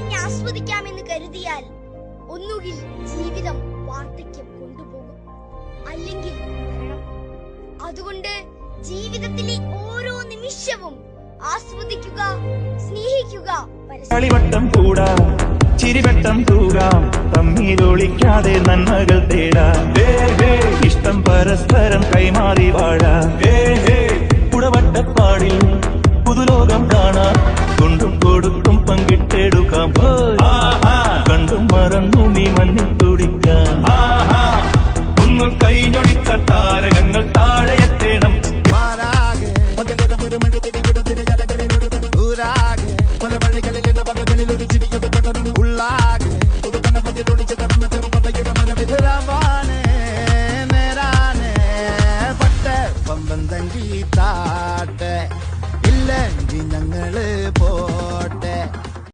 കണ്ടറിഞ്ഞ് ആസ്വദിക്കാമെന്ന് കരുതിയാൽ ഒന്നുകിൽ ജീവിതം വാർദ്ധക്യം കൊണ്ടുപോകും. അല്ലെങ്കിൽ അതുകൊണ്ട് ജീവിതത്തിലെ ഓരോ നിമിഷവും ആസ്വദിക്കുക സ്നേഹിക്കുക കളിവട്ടം കൂടാ ചിരിവട്ടം തൂകാം തമ്മിലൊളിക്കാതെ നന്മകൾ തേടാം. ഇഷ്ടം പരസ്പരം കൈമാറി വാഴാം കുടവട്ടപ്പാടിൽ പുതുലോകം കാണാം. തേടുക്കാം കണ്ടും മറന്നു നീ മഞ്ഞു തുടിക്കാം ഒന്നും കൈഞ്ഞൊടിത്ത താരകങ്ങൾ താഴെ എത്തേണം. ഉള്ളാകെ. പമ്പന്തങ്കി താട്ടെ. ഇല്ലെങ്കിൽ ഞങ്ങൾ